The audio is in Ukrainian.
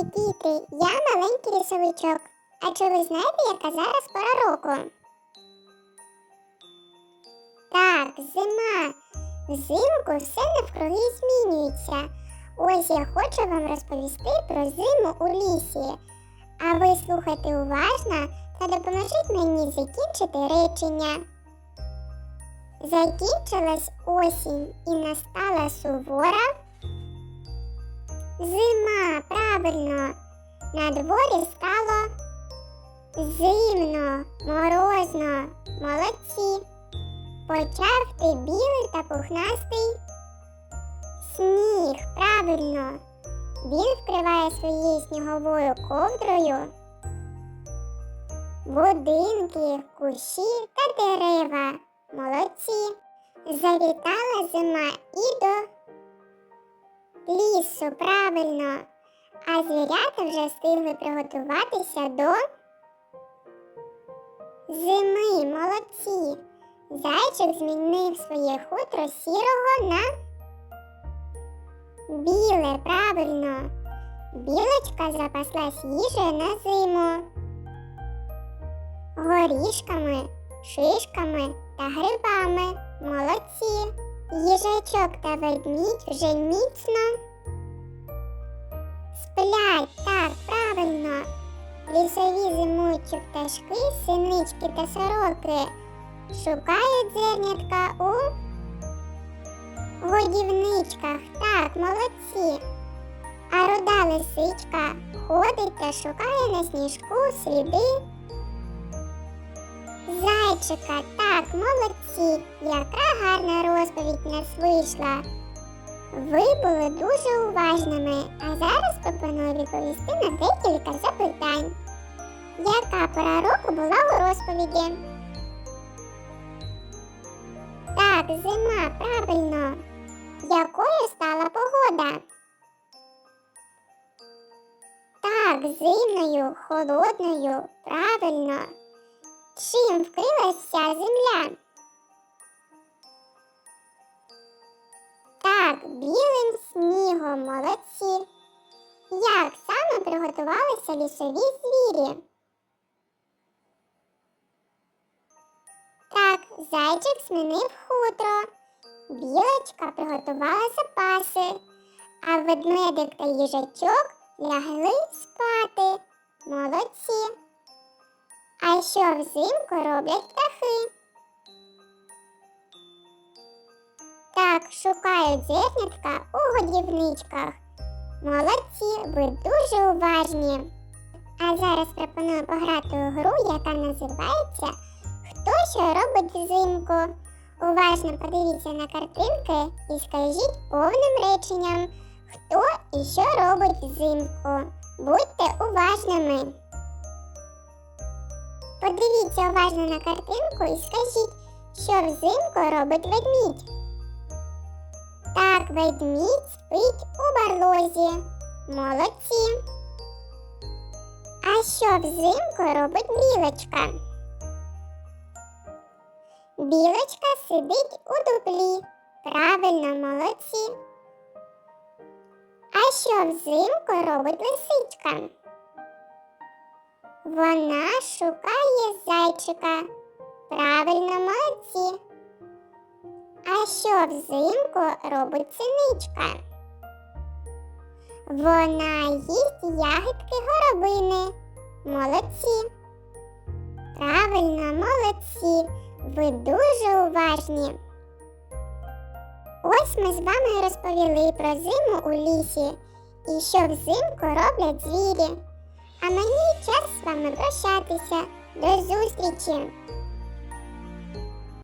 Привіт, діти! Я маленький лісовичок. А чи ви знаєте, яка зараз пора року? Так, зима. Взимку все навкруги змінюється. Ось я хочу вам розповісти про зиму у лісі. А ви слухайте уважно та допоможіть мені закінчити речення. Закінчилась осінь і настала сувора. Зима, правильно. На дворі стало зимно, морозно, молодці. Почав ти білий та пухнастий сніг, правильно. Він вкриває своєю сніговою ковдрою будинки, кущі та дерева. Молодці. Завітала зима і до лісу, правильно. А звірята вже встигли приготуватися до зими, молодці. Зайчик змінив своє хутро сірого на біле, правильно. Білочка запаслась їжею на зиму. Горішками, шишками та грибами. Їжачок та ведмідь вже міцно сплять, так, правильно. Лісові зимуючі пташки, синички та сороки шукають зернятка у годівничках. Так, молодці. А руда лисичка ходить та шукає на сніжку сліди зайчика. Так, молодці. Яка гарна розповідь нас вийшла. Ви були дуже уважними, а зараз пропоную відповісти на декілька запитань. Яка пора року була у розповіді? Так, зима, правильно. Якою стала погода? Так, зимною, холодною, правильно. Чим вкрилась вся земля? Так, білим снігом, молодці. Як саме приготувалися лісові звірі? Так, зайчик змінив хутро, білочка приготувала запаси, а ведмедик та їжачок лягли спати. Молодці. Що взимку роблять птахи? Так, шукають зернятка у годівничках. Молодці, ви дуже уважні. А зараз пропоную пограти у гру, яка називається Хто що робить взимку. Уважно подивіться на картинки і скажіть повним реченням, хто і що робить взимку. Будьте уважними. Подивіться уважно на картинку і скажіть, що взимку робить ведмідь. Так, ведмідь спить у барлозі. Молодці. А що взимку робить білочка? Білочка сидить у дуплі. Правильно, молодці. А що взимку робить лисичка? Вона шукає зайчика. Правильно, молодці. А що взимку робить синичка? Вона їсть ягідки горобини. Молодці. Правильно, молодці. Ви дуже уважні. Ось ми з вами розповіли про зиму у лісі і що взимку роблять звірі. А мені час з вами прощатися. До зустрічі!